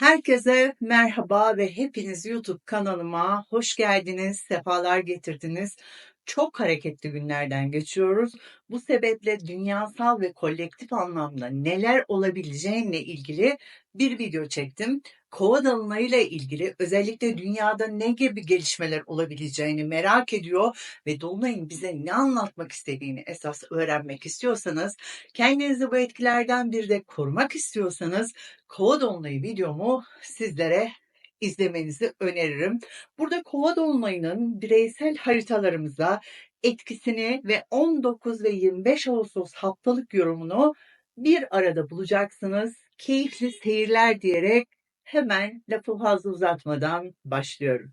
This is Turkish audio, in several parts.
Herkese merhaba ve hepiniz YouTube kanalıma hoş geldiniz, sefalar getirdiniz. Çok hareketli günlerden geçiyoruz. Bu sebeple dünyasal ve kolektif anlamda neler olabileceğine ilgili bir video çektim. Kova dalınayla ilgili özellikle dünyada ne gibi gelişmeler olabileceğini merak ediyor ve Dolunay'ın bize ne anlatmak istediğini esas öğrenmek istiyorsanız, kendinizi bu etkilerden bir de korumak istiyorsanız Kova dolunayı videomu sizlere izlemenizi öneririm. Burada kova dolunayının bireysel haritalarımıza etkisini ve 19 ve 25 Ağustos haftalık yorumunu bir arada bulacaksınız. Keyifli seyirler diyerek hemen lafı fazla uzatmadan başlıyorum.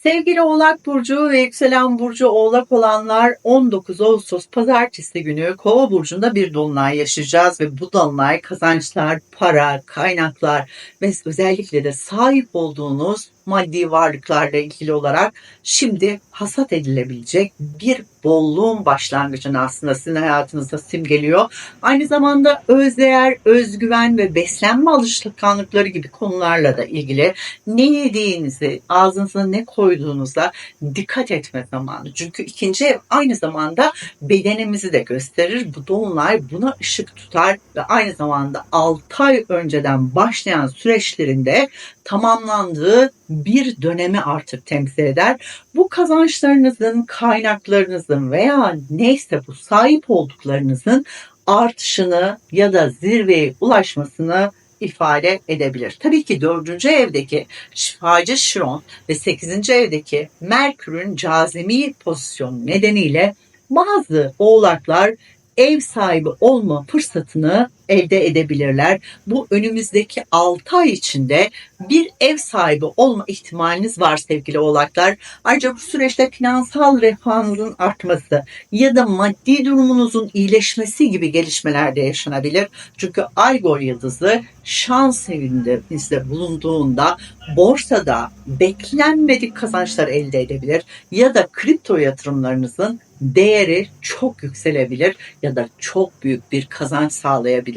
Sevgili Oğlak Burcu ve Yükselen Burcu Oğlak olanlar 19 Ağustos Pazartesi günü Kova Burcu'nda bir dolunay yaşayacağız ve bu dolunay kazançlar, para, kaynaklar ve özellikle de sahip olduğunuz maddi varlıklarla ilgili olarak şimdi hasat edilebilecek bir bolluğun başlangıcını aslında sizin hayatınızda simgeliyor. Aynı zamanda özdeğer, özgüven ve beslenme alışkanlıkları gibi konularla da ilgili ne yediğinizi, ağzınıza ne koyduğunuza dikkat etme zamanı. Çünkü ikinci ev aynı zamanda bedenimizi de gösterir. Bu dolunay buna ışık tutar ve aynı zamanda 6 ay önceden başlayan süreçlerinde tamamlandığı bir dönemi artık temsil eder. Bu kazançlarınızın, kaynaklarınızın veya neyse bu sahip olduklarınızın artışını ya da zirveye ulaşmasını ifade edebilir. Tabii ki dördüncü evdeki şifacı Şiron ve sekizinci evdeki Merkür'ün cazimi pozisyonu nedeniyle bazı oğlaklar ev sahibi olma fırsatını elde edebilirler. Bu önümüzdeki 6 ay içinde bir ev sahibi olma ihtimaliniz var sevgili oğlaklar. Ayrıca bu süreçte finansal refahınızın artması ya da maddi durumunuzun iyileşmesi gibi gelişmeler de yaşanabilir. Çünkü Aygol yıldızı şans evinizde bulunduğunda borsada beklenmedik kazançlar elde edebilir ya da kripto yatırımlarınızın değeri çok yükselebilir ya da çok büyük bir kazanç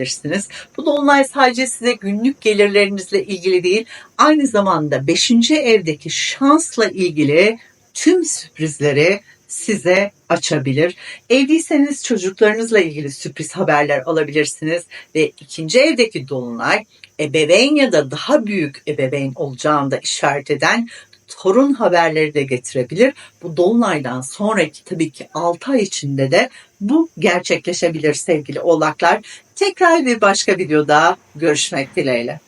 sağlayabilirsiniz. Bu dolunay sadece size günlük gelirlerinizle ilgili değil, aynı zamanda 5. evdeki şansla ilgili tüm sürprizleri size açabilir. Evliyseniz çocuklarınızla ilgili sürpriz haberler alabilirsiniz ve ikinci evdeki dolunay ebeveyn ya da daha büyük ebeveyn olacağını da işaret eden torun haberleri de getirebilir. Bu dolunaydan sonraki tabii ki 6 ay içinde de bu gerçekleşebilir sevgili oğlaklar. Tekrar bir başka videoda görüşmek dileğiyle.